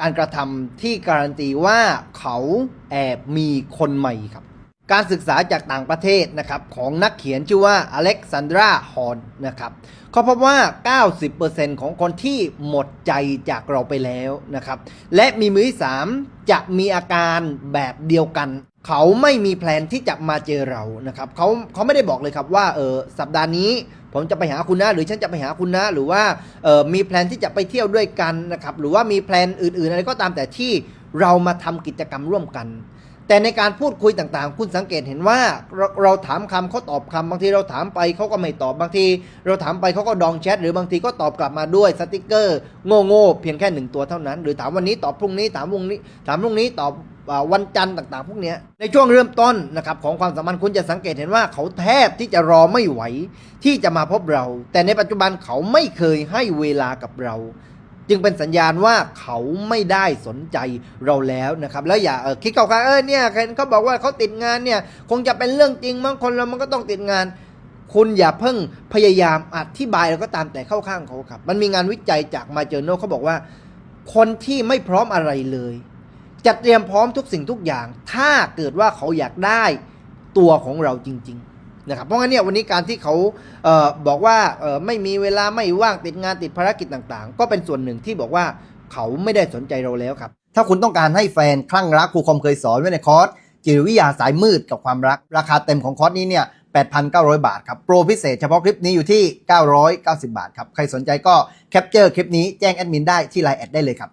การกระทำที่การันตีว่าเขาแอบมีคนใหม่ครับ การศึกษาจากต่างประเทศนะครับของนักเขียนชื่อว่าอเล็กซานดรา ฮอนนะครับเขาพบว่า 90%ของคนที่หมดใจจากเราไปแล้วนะครับ และมีมือที่สามจะมีอาการแบบเดียวกัน เขาไม่มีแพลนที่จะมาเจอเรานะครับเขาเขาไม่ได้บอกเลยครับว่าเออสัปดาห์นี้ผมจะไปหาคุณนะ หรือฉันจะไปหาคุณนะ หรือว่าเออมีแพลนที่จะไปเที่ยวด้วยกันนะครับหรือว่ามีแพลนอื่นๆอะไรก็ตามแต่ที่เรามาทำกิจกรรมร่วมกัน แต่ในการพูดคุยต่างๆ คุณสังเกตเห็นว่าเราเราถามคำเขาตอบคำบางทีเราถามไปเขาก็ไม่ตอบบางที เราถามไปเขาก็ดองแชทหรือบางทีก็ตอบกลับมาด้วยสติกเกอร์โง่ๆเพียงแค่หนึ่งตัวเท่านั้น หรือถามวันนี้ตอบพรุ่งนี้ถามพรุ่งนี้ถามพรุ่งนี้ตอบ วันจันทร์ต่างๆ พวกนี้ในช่วงเริ่มต้นนะครับของความสัมพันธ์คุณจะสังเกตเห็นว่าเขาแทบที่จะรอไม่ไหวที่จะมาพบเรา แต่ในปัจจุบันเขาไม่เคยให้เวลากับเรา จึงเป็นสัญญาณว่าเขาไม่ได้สนใจเราแล้วนะครับ แล้วอย่าคิดเข้าข้างเออเนี่ยเห็นเขาบอกว่าเขาติดงานเนี่ยคงจะเป็นเรื่องจริงมั้งคนเรามันก็ต้องติดงานคุณอย่าเพิ่งพยายามอธิบายแล้วก็ตามแต่เข้าข้างเขาครับ มันมีงานวิจัยจากมาเจอโนเขาบอกว่า คนที่ไม่พร้อมอะไรเลย จะเตรียมพร้อมทุกสิ่งทุกอย่าง ถ้าเกิดว่าเขาอยากได้ตัวของเราจริง ๆ นะครับ เพราะงั้นเนี่ยวันนี้การที่เขาเออบอกว่าเออไม่มีเวลาไม่ว่างติดงานติดภารกิจต่างๆ ก็เป็นส่วนหนึ่งที่บอกว่าเขาไม่ได้สนใจเราแล้วครับ ถ้าคุณต้องการให้แฟนคลั่งรักครูคอมเคยสอนไว้ในคอร์สจิตวิทยาสายมืดกับความรัก ราคาเต็มของคอร์สนี้เนี่ย 8,900 บาทครับ โปรพิเศษเฉพาะคลิปนี้อยู่ที่ 990 บาทครับ ใครสนใจก็แคปเจอร์คลิปนี้แจ้งแอดมินได้ที่ไลน์แอดได้เลยครับ